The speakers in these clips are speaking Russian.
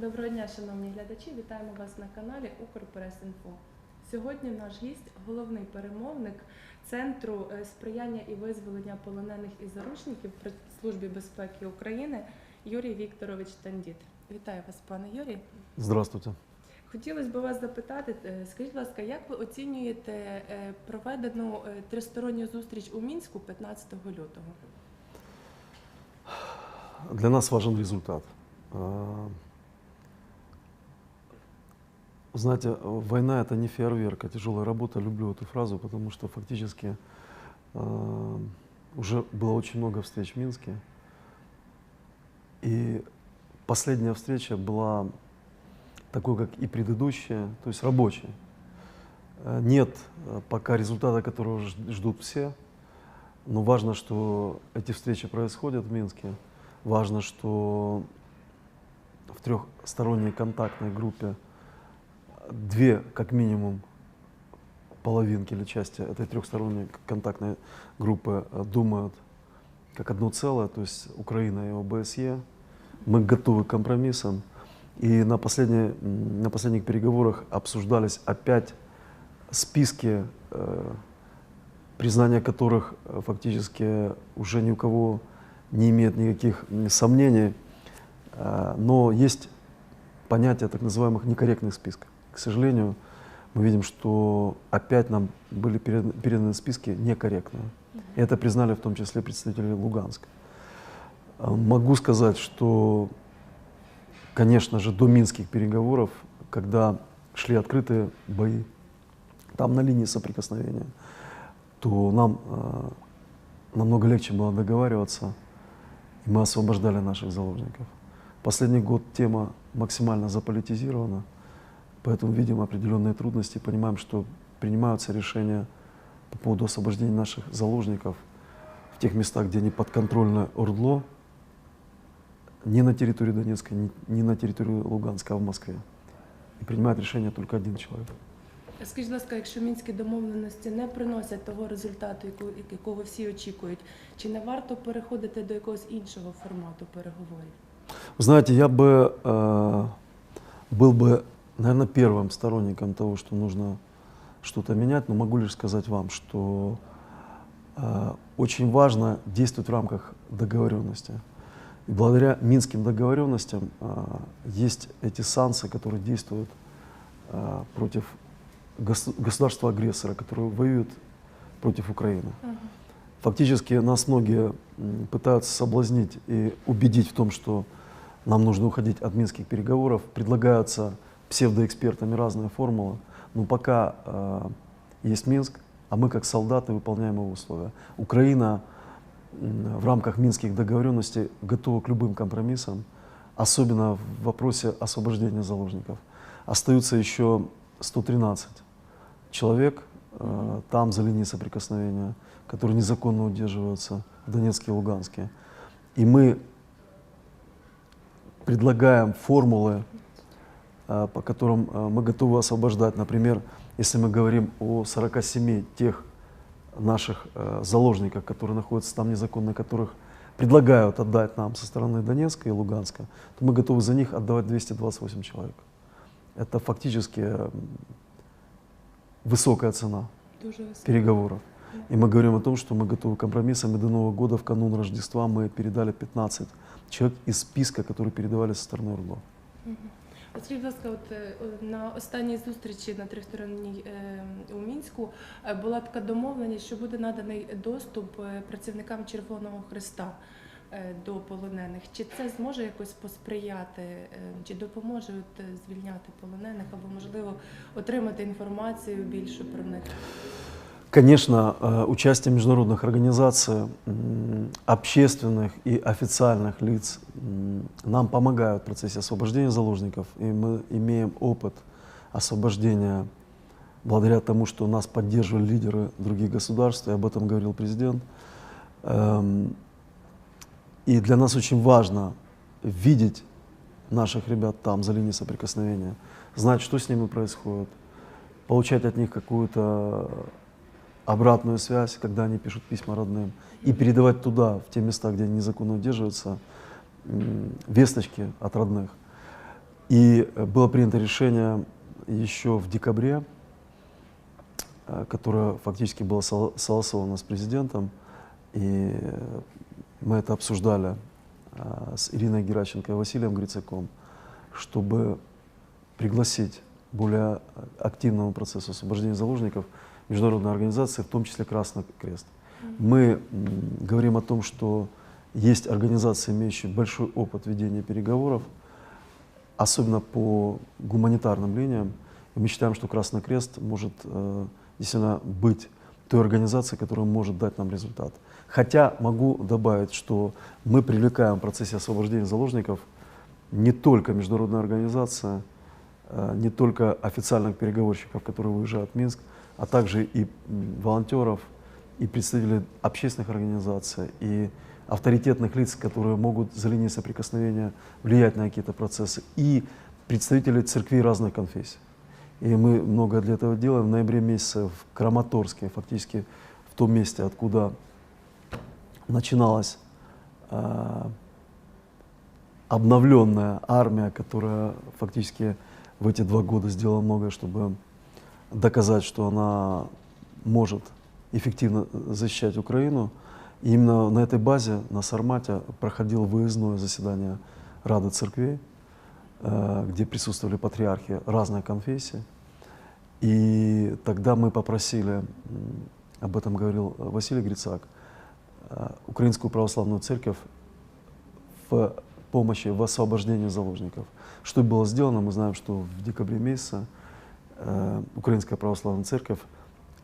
Доброго дня, шановні глядачі. Вітаємо вас на каналі Укрпрес.Інфо. Сьогодні наш гість, головний перемовник Центру е, сприяння і визволення полонених і заручників при Службі безпеки України Юрій Вікторович Тандіт. Вітаю вас, пане Юрій. Здравствуйте. Хотілося б вас запитати, е, скажіть, будь ласка, як ви оцінюєте е, проведену тристоронню зустріч у Мінську 15 лютого? Для нас важен результат. Знаете, война это не фейерверк, а тяжелая работа. Люблю эту фразу, потому что фактически а, уже было очень много встреч в Минске. И последняя встреча была такой, как и предыдущая, то есть рабочей. Э, Нет э, пока результата, которого ждут все, но важно, что эти встречи происходят в Минске. Важно, что в трехсторонней контактной группе две, как минимум, половинки или части этой трехсторонней контактной группы э, думают как одно целое, то есть Украина и ОБСЕ. Мы готовы к компромиссам. И на, последней, на последних переговорах обсуждались опять списки, э, признания которых э, фактически уже ни у кого не имеет никаких сомнений. Но есть понятие так называемых некорректных списков. К сожалению, мы видим, что опять нам были перед- переданы списки некорректные. И это признали в том числе представители Луганска. Э, Могу сказать, что, конечно же, до минских переговоров, когда шли открытые бои, там на линии соприкосновения, то нам э, намного легче было договариваться, и мы освобождали наших заложников. Последний год тема максимально заполитизирована, поэтому видим определенные трудности, понимаем, что принимаются решения по поводу освобождения наших заложников в тех местах, где не подконтрольно ОРДЛО, не на территории Донецка, не, не на территории Луганска, а в Москве. И принимает решение только один человек. Скажіть, будь ласка, якщо мінські домовленості не приносять того результату, яку- якого всі очікують, чи не варто переходити до якогось іншого формату переговорів? Вы Знаете, я бы э, был бы, наверное, первым сторонником того, что нужно что-то менять, но могу лишь сказать вам, что э, очень важно действовать в рамках договоренности. И благодаря минским договоренностям э, есть эти санкции, которые действуют э, против гос- государства-агрессора, которые воюют против Украины. Фактически нас многие пытаются соблазнить и убедить в том, что нам нужно уходить от минских переговоров. Предлагаются псевдоэкспертами разные формулы. Но пока э, есть Минск, а мы как солдаты выполняем его условия. Украина в рамках минских договоренностей готова к любым компромиссам, особенно в вопросе освобождения заложников. Остаются еще 113 человек э, там за линией соприкосновения, которые незаконно удерживаются в Донецке и Луганске. И мы предлагаем формулы, по которым э, мы готовы освобождать. Например, если мы говорим о 47 тех наших э, заложников, которые находятся там незаконно, которых предлагают отдать нам со стороны Донецка и Луганска, то мы готовы за них отдавать 228 человек. Это фактически э, высокая цена переговоров. И мы говорим о том, что мы готовы к компромиссам. И до Нового года, в канун Рождества, мы передали 15 человек из списка, которые передавали со стороны ОРДЛО. От Скажіть, будь ласка, от е, на останній зустрічі на тристоронній е, у мінську е, була така домовленість, що буде наданий доступ працівникам Червоного Христа до полонених. Чи це зможе якось посприяти, чи допоможе от, звільняти полонених, або можливо отримати інформацію більше про них? Конечно, э, участие международных организаций, общественных и официальных лиц нам помогают в процессе освобождения заложников. И мы имеем опыт освобождения благодаря тому, что нас поддерживали лидеры других государств, и об этом говорил президент. Эм, И для нас очень важно видеть наших ребят там, за линией соприкосновения, знать, что с ними происходит, получать от них какую-то обратную связь, когда они пишут письма родным, и передавать туда, в те места, где они незаконно удерживаются, весточки от родных. И э, было принято решение еще в декабре, э, которое фактически было согласовано с президентом, и мы это обсуждали э, с Ириной Геращенко и Василием Грицаком, чтобы пригласить более активному процессу освобождения заложников международные организации, в том числе Красный Крест. Мы говорим о том, что есть организации, имеющие большой опыт ведения переговоров, особенно по гуманитарным линиям. И мы считаем, что Красный Крест может э, действительно быть той организацией, которая может дать нам результат. Хотя могу добавить, что мы привлекаем в процессе освобождения заложников не только международные организации, э, не только официальных переговорщиков, которые выезжают в Минск, а также и волонтеров, и представителей общественных организаций, и авторитетных лиц, которые могут за линией соприкосновения влиять на какие-то процессы, и представителей церквей разных конфессий. И мы много для этого делаем. В ноябре месяце в Краматорске, фактически в том месте, откуда начиналась а, обновленная армия, которая фактически в эти два года сделала многое, чтобы доказать, что она может эффективно защищать Украину. И именно на этой базе, на Сармате, проходило выездное заседание Рады церквей, э, где присутствовали патриархи разной конфессии. И тогда мы попросили, об этом говорил Василий Грицак, э, Украинскую православную церковь в помощи в освобождении заложников. Что было сделано, мы знаем, что в декабре месяце э, Украинская православная церковь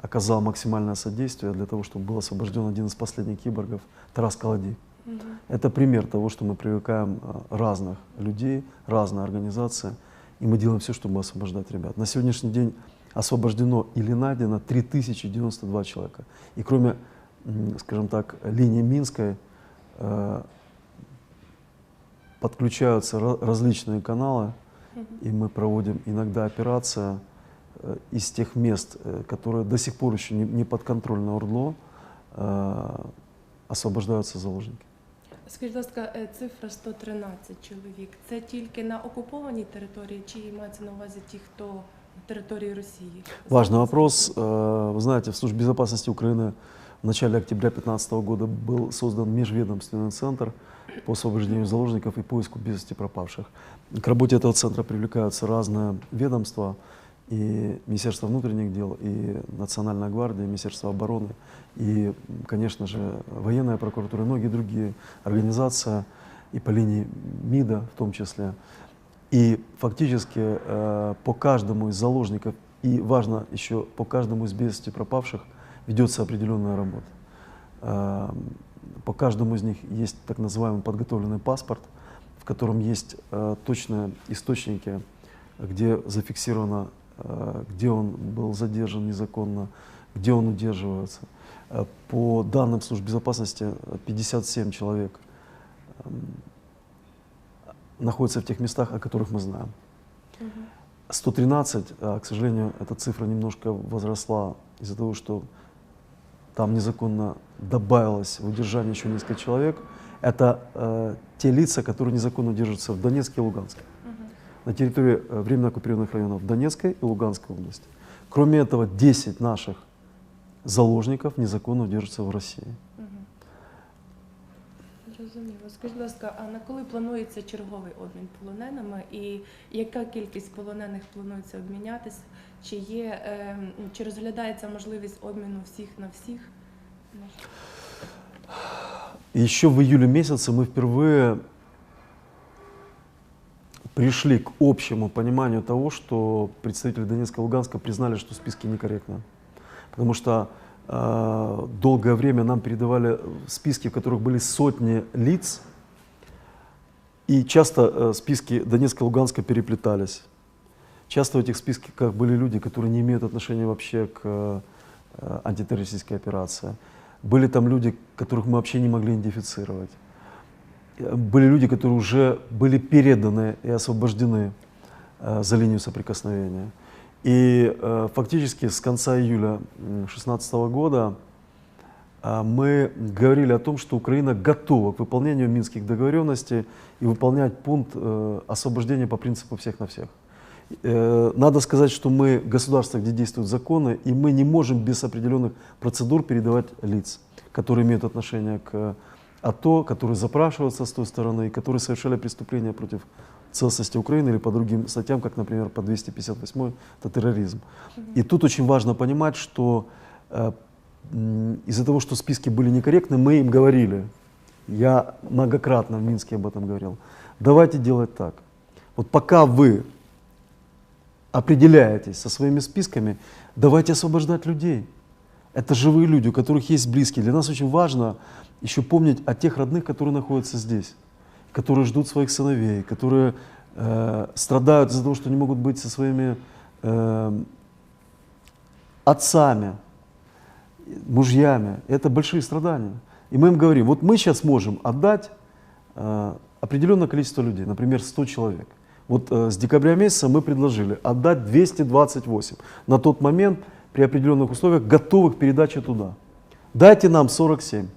оказала максимальное содействие для того, чтобы был освобожден один из последних киборгов Тарас Калади. Мгм. Это пример того, что мы привлекаем э, разных людей, разные организации, и мы делаем все, чтобы освобождать ребят. На сегодняшний день освобождено или найдено 3092 человека. И кроме, скажем так, линии Минской, э, подключаются ра- различные каналы, и мы проводим иногда операция э, из тех мест, э, которые до сих пор еще не, не подконтрольны ОРДЛО, э, освобождаются заложники. Скажіть, будь ласка, е, цифра 113 чоловік. Це тільки на окупованій території, чи мається на увазі ті, хто на території Росії? Важный вопрос. Э, Вы знаете, в Службе безопасности Украины в начале октября 2015 года был создан межведомственный центр по освобождению заложников и поиску без вести пропавших. К работе этого центра привлекаются разные ведомства, и Министерство внутренних дел, и Национальная гвардия, и Министерство обороны, и, конечно же, военная прокуратура, и многие другие организации, и по линии МИДа в том числе. И фактически э, по каждому из заложников, и важно еще по каждому из без пропавших, ведется определенная работа. Э, по каждому из них есть так называемый подготовленный паспорт, в котором есть э, точные источники, где зафиксировано, где он был задержан незаконно, где он удерживается. Э, по данным служб безопасности, э, 57 человек эм, находятся в тех местах, о которых мы знаем. Мгм. 113, а, к сожалению, эта цифра немножко возросла из-за того, что там незаконно добавилось в удержание еще несколько человек. Это э, те лица, которые незаконно держатся в Донецке и Луганске на территории э, временно оккупированных районов Донецкой и Луганской области. Кроме этого, 10 наших заложников незаконно держатся в России. Мгм. Зрозуміло. Скажіть, будь ласка, а на коли планується черговий обмін полоненими і яка кількість полонених планується обмінятися? Чи є е, м, чи розглядається можливість обміну всіх на всіх? Може. Еще в июле месяце мы впервые пришли к общему пониманию того, что представители Донецка и Луганска признали, что списки некорректны. Потому что э, долгое время нам передавали списки, в которых были сотни лиц, и часто э, списки Донецка и Луганска переплетались. Часто в этих списках были люди, которые не имеют отношения вообще к э, антитеррористической операции. Были там люди, которых мы вообще не могли идентифицировать. Э, Были люди, которые уже были переданы и освобождены э, за линию соприкосновения. И э, фактически с конца июля 2016 года а, мы говорили о том, что Украина готова к выполнению минских договоренностей и выполнять пункт э, освобождения по принципу всех на всех. Э, Надо сказать, что мы государство, где действуют законы, и мы не можем без определенных процедур передавать лиц, которые имеют отношение к АТО, которые запрашиваются с той стороны, и которые совершали преступления против целостности Украины или по другим статьям, как, например, по 258 это терроризм. И тут очень важно понимать, что э, из-за того, что списки были некорректны, мы им говорили, я многократно в Минске об этом говорил, давайте делать так. Вот пока вы определяетесь со своими списками, давайте освобождать людей. Это живые люди, у которых есть близкие. Для нас очень важно еще помнить о тех родных, которые находятся здесь, которые ждут своих сыновей, которые э, страдают из-за того, что не могут быть со своими э, отцами, мужьями. Это большие страдания. И мы им говорим, вот мы сейчас можем отдать э, определенное количество людей, например, 100 человек. Вот э, с декабря месяца мы предложили отдать 228 на тот момент при определенных условиях готовых к передаче туда. Дайте нам 47.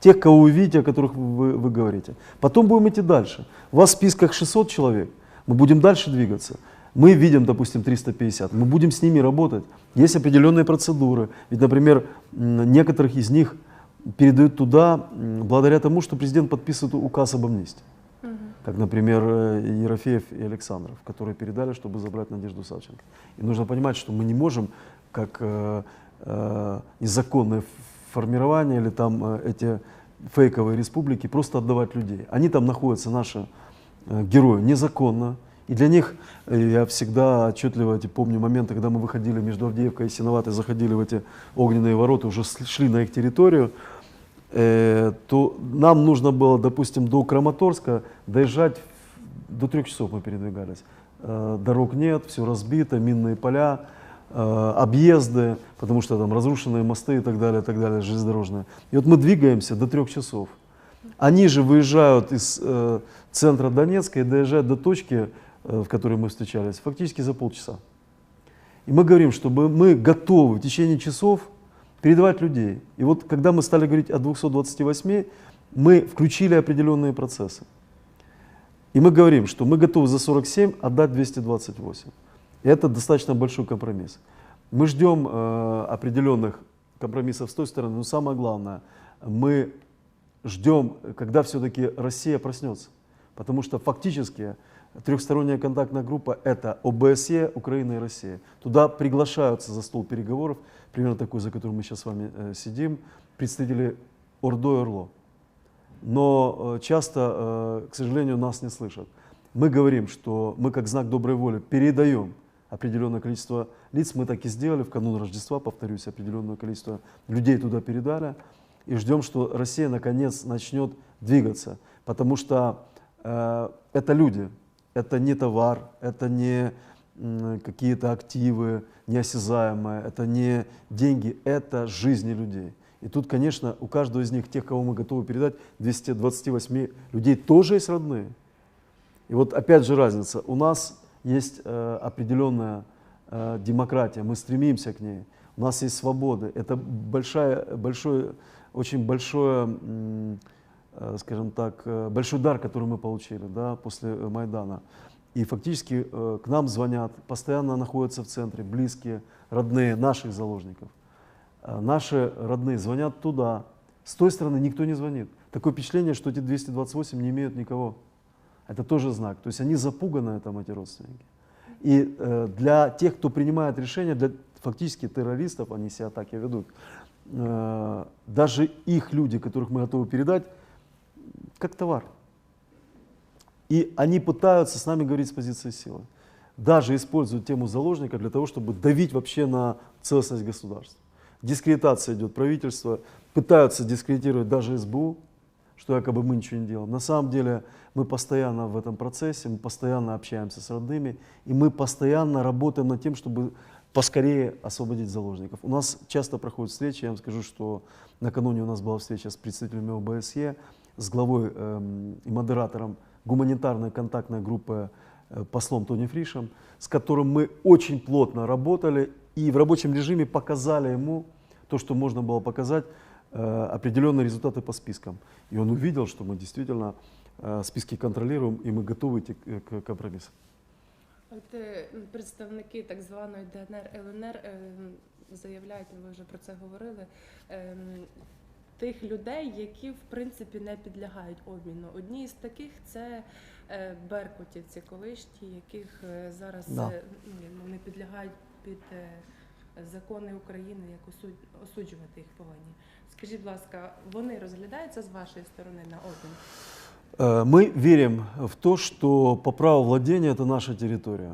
Тех, кого вы видите, о которых вы, вы говорите. Потом будем идти дальше. У вас в списках 600 человек, мы будем дальше двигаться. Мы видим, допустим, 350, мы будем с ними работать. Есть определенные процедуры. Ведь, например, некоторых из них передают туда благодаря тому, что президент подписывает указ об амнистии. Как, например, э, Ерофеев и Александров, которые передали, чтобы забрать Надежду Савченко. И нужно понимать, что мы не можем, как э, э, незаконное ф- формирование или там э, эти фейковые республики, просто отдавать людей. Они там находятся, наши э, герои, незаконно. И для них, э, я всегда отчетливо эти помню моменты, когда мы выходили между Авдеевкой и Синоватой, заходили в эти огненные ворота, уже шли на их территорию, э, то нам нужно было, допустим, до Краматорска доезжать до трех часов мы передвигались. Э, Дорог нет, все разбито, минные поля, объезды, потому что там разрушенные мосты и так далее, и так далее, железнодорожные. И вот мы двигаемся до трех часов. Они же выезжают из э, центра Донецка и доезжают до точки, э, в которой мы встречались, фактически за полчаса. И мы говорим, чтобы мы готовы в течение часов передавать людей. И вот когда мы стали говорить о 228, мы включили определенные процессы. И мы говорим, что мы готовы за 47 отдать 228. Это достаточно большой компромисс. Мы ждем э, определенных компромиссов с той стороны, но самое главное, мы ждем, когда все-таки Россия проснется. Потому что фактически трехсторонняя контактная группа – это ОБСЕ, Украина и Россия. Туда приглашаются за стол переговоров, примерно такой, за которым мы сейчас с вами э, сидим, представители Ордо и Орло. Но э, часто, э, к сожалению, нас не слышат. Мы говорим, что мы как знак доброй воли передаем определенное количество лиц. Мы так и сделали в канун Рождества, повторюсь, определенное количество людей туда передали. И ждем, что Россия наконец начнет двигаться. Потому что э, это люди, это не товар, это не м, какие-то активы неосязаемые, это не деньги, это жизни людей. И тут, конечно, у каждого из них, тех, кого мы готовы передать, 228 людей тоже есть родные. И вот опять же разница. У нас есть э, определенная э, демократия, мы стремимся к ней. У нас есть свободы. Это большая, большой, очень большое, э, скажем так, большой дар, который мы получили да, после Майдана. И фактически к нам звонят, постоянно находятся в центре близкие, родные наших заложников. Наши родные звонят туда. С той стороны никто не звонит. Такое впечатление, что эти 228 не имеют никого. Это тоже знак. То есть они запуганы, там, эти родственники. И э, для тех, кто принимает решения, для фактически террористов, они себя так и ведут, э, даже их люди, которых мы готовы передать, как товар. И они пытаются с нами говорить с позиции силы. Даже используют тему заложника для того, чтобы давить вообще на целостность государства. Дискредитация идет правительства, пытаются дискредитировать даже СБУ, что якобы мы ничего не делаем. На самом деле мы постоянно в этом процессе, мы постоянно общаемся с родными, и мы постоянно работаем над тем, чтобы поскорее освободить заложников. У нас часто проходят встречи, я вам скажу, что накануне у нас была встреча с представителями ОБСЕ, с главой эм, и модератором гуманитарной контактной группы э, послом Тони Фришем, с которым мы очень плотно работали и в рабочем режиме показали ему то, что можно было показать, э, определенные результаты по спискам. И он увидел, что мы действительно э, списки контролируем, и мы готовы идти к, к компромиссам. От е, представники так званої ДНР ЛНР е, заявляють, ви вже про це говорили. е, Тих людей, які в принципі не підлягають обміну. Одні з таких це е, беркутівці колишні, яких е, зараз Да. е, ну, не підлягають під е, закони України, як осуд- осуджувати їх повинні. Скажіть, будь ласка, вони розглядаються з вашої сторони на обмін? Э, Мы верим в то, что по праву владения это наша территория.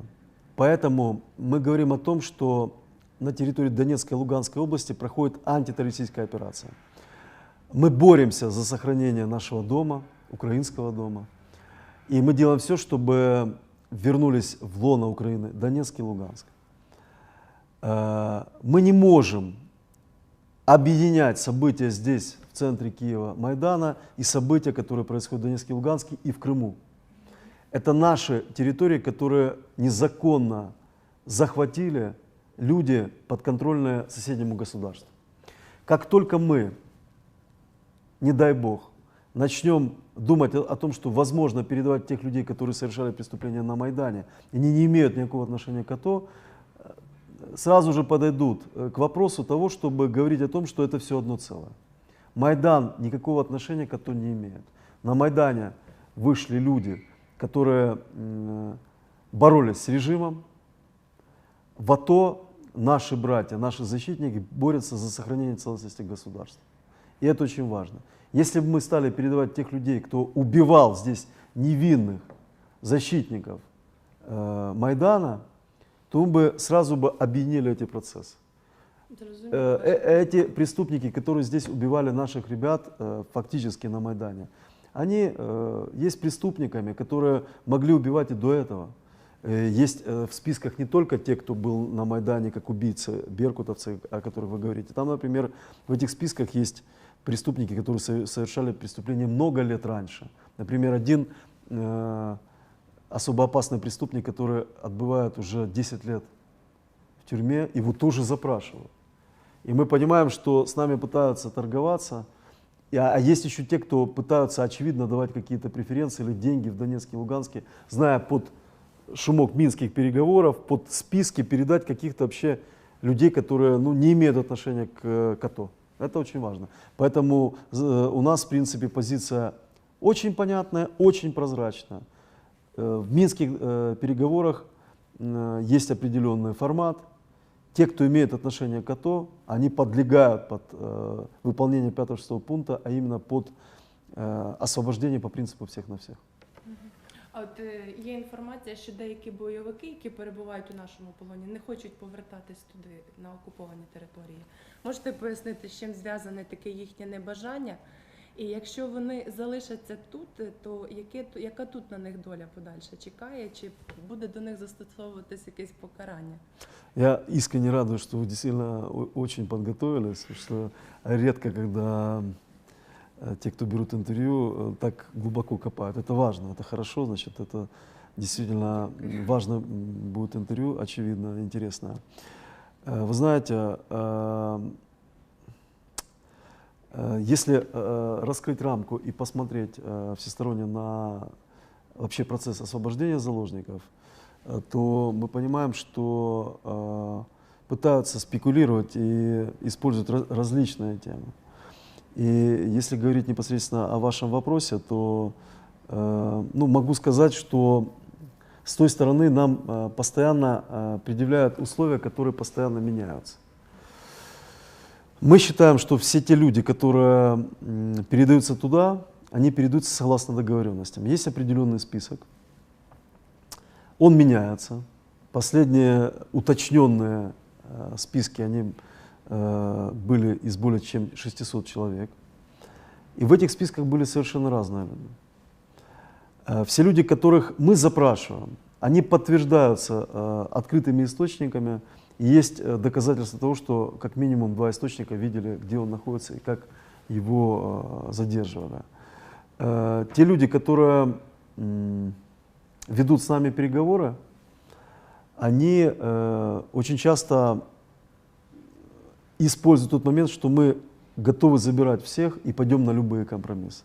Поэтому мы говорим о том, что на территории Донецкой и Луганской области проходит антитеррористическая операция. Мы боремся за сохранение нашего дома, украинского дома. И мы делаем все, чтобы вернулись в лоно Украины Донецк и Луганск. Э, Мы не можем объединять события здесь, в центре Киева, Майдана, и события, которые происходят в Донецке Луганске и в Крыму. Это наши территории, которые незаконно захватили люди, подконтрольные соседнему государству. Как только мы, не дай бог, начнем думать о, том, что возможно передавать тех людей, которые совершали преступления на Майдане, они не имеют никакого отношения к АТО, э, сразу же подойдут э, к вопросу того, чтобы говорить о том, что это все одно целое. Майдан никакого отношения к АТО не имеет. На Майдане вышли люди, которые боролись с режимом. В АТО наши братья, наши защитники борются за сохранение целостности государства. И это очень важно. Если бы мы стали передавать тех людей, кто убивал здесь невинных защитников э, Майдана, то мы бы сразу бы объединили эти процессы. Э, э, Эти преступники, которые здесь убивали наших ребят э, фактически на Майдане, они э, есть преступниками, которые могли убивать и до этого. Э, Есть э, в списках не только те, кто был на Майдане как убийцы, беркутовцы, о которых вы говорите. Там, например, в этих списках есть преступники, которые со- совершали преступления много лет раньше. Например, один э, особо опасный преступник, который отбывает уже 10 лет в тюрьме, его тоже запрашивают. И мы понимаем, что с нами пытаются торговаться, а, а есть еще те, кто пытаются, очевидно, давать какие-то преференции или деньги в Донецке Луганске, зная под шумок минских переговоров, под списки передать каких-то вообще людей, которые ну, не имеют отношения к, к АТО. Это очень важно. Поэтому э, у нас, в принципе, позиция очень понятная, очень прозрачная. Э, В минских э, переговорах э, есть определенный формат. Те, кто имеет отношение к АТО, они подлегают под э, выполнение 5-6 пункта, а именно под э, освобождение по принципу всех на всех. А от е, є інформація, що деякі бойовики, які перебувають у нашому полоні, не хочуть повертатись туди на окуповані території. Можете пояснити, з чим зв'язане таке їхнє небажання? І якщо вони залишаться тут, то яке яка тут на них доля подальша чекає? Чи буде до них застосовуватись якесь покарання? Я искренне радуюсь, что вы действительно очень подготовились, что редко, когда э, те, кто берут интервью, э, так глубоко копают. Это важно, это хорошо, значит, это действительно важно будет интервью, очевидно, интересное. Э, Вы знаете, если э, раскрыть рамку и посмотреть э, всесторонне на вообще процесс освобождения заложников, э, то мы понимаем, что э, пытаются спекулировать и используют раз- различные темы. И если говорить непосредственно о вашем вопросе, то э, ну, могу сказать, что с той стороны нам э, постоянно э, предъявляют условия, которые постоянно меняются. Мы считаем, что все те люди, которые передаются туда, они передаются согласно договоренностям. Есть определенный список, он меняется. Последние уточненные э, списки, они э, были из более чем 600 человек. И в этих списках были совершенно разные люди. Э, Все люди, которых мы запрашиваем, они подтверждаются открытыми источниками. Есть э, доказательства того, что как минимум два источника видели, где он находится и как его э, задерживали. Э, Те люди, которые ведут с нами переговоры, они очень часто используют тот момент, что мы готовы забирать всех и пойдем на любые компромиссы.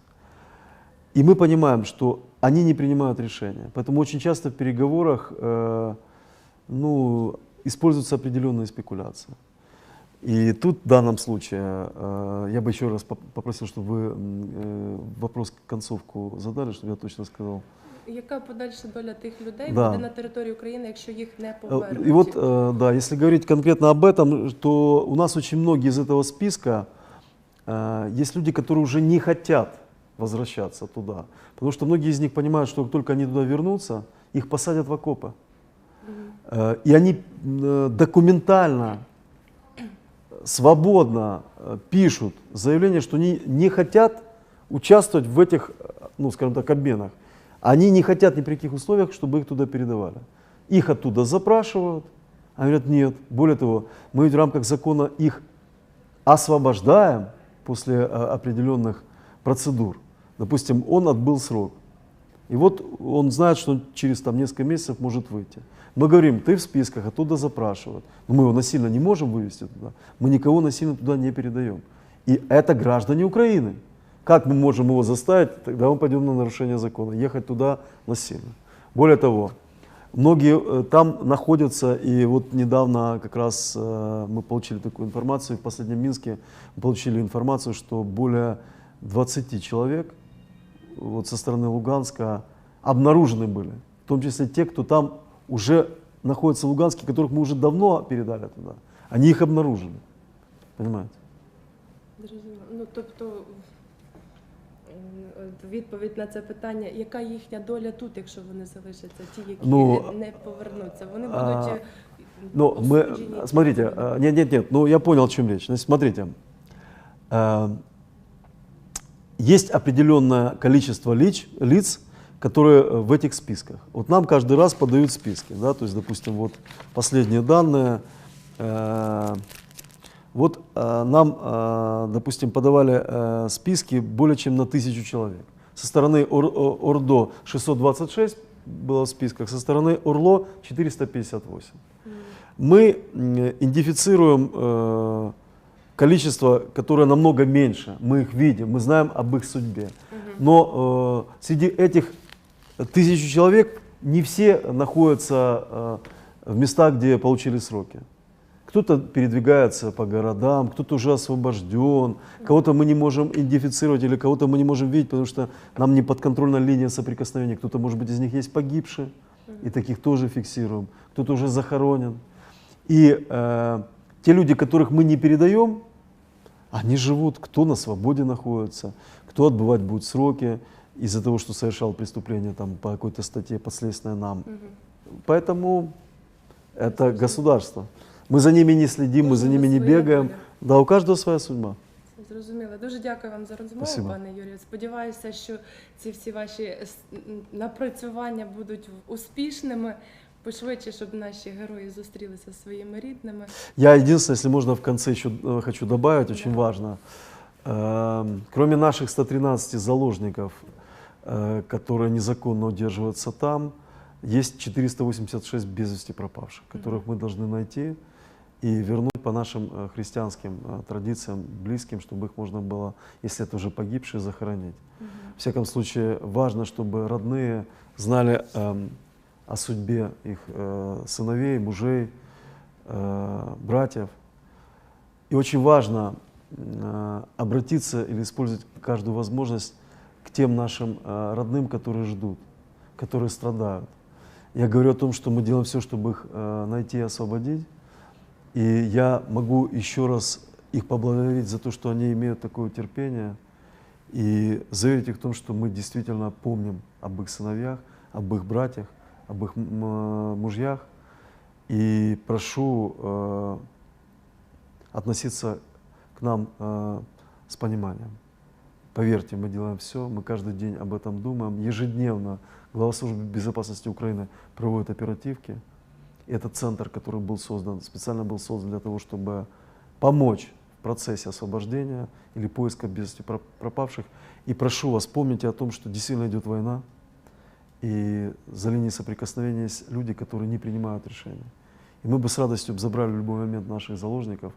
И мы понимаем, что они не принимают решения. Поэтому очень часто в переговорах ну, используются определенные спекуляции. И тут в данном случае э, я бы еще раз поп- попросил, чтобы вы м, э, вопрос концовку задали, чтобы я точно сказал. Яка подальша доля тих людей Да. буде на території України, якщо їх не Э, повернуть? И вот, э, да, если говорить конкретно об этом, то у нас очень многие из этого списка, э, есть люди, которые уже не хотят возвращаться туда. Потому что многие из них понимают, что как только они туда вернутся, их посадят в окопы. Э, И они э, документально, свободно э, пишут заявление, что они не хотят участвовать в этих, ну, скажем так, обменах. Они не хотят ни при каких условиях, чтобы их туда передавали. Их оттуда запрашивают, а говорят, нет. Более того, мы ведь в рамках закона их освобождаем после определенных процедур. Допустим, он отбыл срок. И вот он знает, что он через там, несколько месяцев может выйти. Мы говорим, ты в списках, оттуда запрашивают. Но мы его насильно не можем вывести туда. Мы никого насильно туда не передаем. И это граждане Украины. Как мы можем его заставить? Тогда мы пойдем на нарушение закона. Ехать туда насильно. Более того, многие э, там находятся, и вот недавно как раз э, мы получили такую информацию, в последнем Минске мы получили информацию, что более 20 человек вот со стороны Луганска обнаружены были. В том числе те, кто там уже находится в Луганске, которых мы уже давно передали туда. Они их обнаружили. Понимаете? Зрозуміло. Ну тобто м, от відповідь на це питання, яка їхня доля тут, якщо вони залишаться, ті, які Ну, не повернуться, вони а, будуть. е, Но мы, осуджені? смотрите, э, нет, нет, нет, ну я понял, о чем речь. Значит, смотрите, э, есть определенное количество лич, лиц, которые э, в этих списках. Вот нам каждый раз подают списки, да, то есть, допустим, вот последние данные, э, вот э, нам, э, допустим, подавали э, списки более чем на тысячу человек. Со стороны Ор- Ордо 626 было в списках, со стороны Орло 458 мы идентифицируем э, количество, которое намного меньше. Мы их видим, мы знаем об их судьбе. Но э, среди этих тысячи человек не все находятся э, в местах, где получили сроки. Кто-то передвигается по городам, кто-то уже освобожден, кого-то мы не можем идентифицировать или кого-то мы не можем видеть, потому что нам не подконтрольна линия соприкосновения. Кто-то, может быть, из них есть погибшие, и таких тоже фиксируем. Кто-то уже захоронен. И э, те люди, которых мы не передаем, они живут, кто на свободе находится, кто отбывать будет сроки из-за того, что совершал преступление там, по какой-то статье, подследственное нам. Поэтому это государство. Мы за ними не следим, мы за Кожного ними не своя бегаем. воля. Да, у каждого своя судьба. Зрозуміло. Дуже дякую вам за розмову, Спасибо. пане Юрію. Сподіваюся, що ці всі ваші с- м, напрацювання будуть успішними. Пошвидше, щоб наші герої зустрілися зі своїми рідними. Я единственное, если можно в конце еще э, хочу добавить, очень Да. важно. Эм, Кроме наших 113 заложников, э, которые незаконно удерживаются там, есть 486 без вести пропавших, которых мы должны найти и вернуть по нашим э, христианским э, традициям близким, чтобы их можно было, если это уже погибшие, захоронить. В всяком случае, важно, чтобы родные знали эм, о судьбе их э, сыновей, мужей, э, братьев. И очень важно э, обратиться или использовать каждую возможность к тем нашим э, родным, которые ждут, которые страдают. Я говорю о том, что мы делаем все, чтобы их э, найти и освободить. И я могу еще раз их поблагодарить за то, что они имеют такое терпение, и заверить их в том, что мы действительно помним об их сыновьях, об их братьях, об их э, мужьях. И прошу э, относиться к нам э, с пониманием. Поверьте, мы делаем все, мы каждый день об этом думаем. Ежедневно глава службы безопасности Украины проводит оперативки. И этот центр, который был создан, специально был создан для того, чтобы помочь в процессе освобождения или поиска без пропавших. И прошу вас, помните о том, что действительно идет война, и за линией соприкосновения есть люди, которые не принимают решения. И мы бы с радостью б забрали в любой момент наших заложников,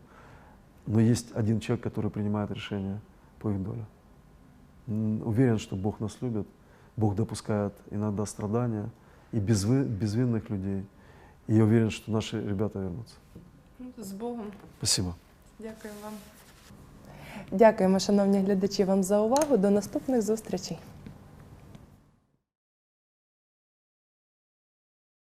но есть один человек, который принимает решение по их доле. М, Уверен, что Бог нас любит, Бог допускает иногда страдания и безвы- безвинных людей. И я уверен, что наши ребята вернутся. Ну, З Богом. Спасибо. Дякую вам. Дякуємо, шановні глядачі, вам за увагу. До наступних зустрічей.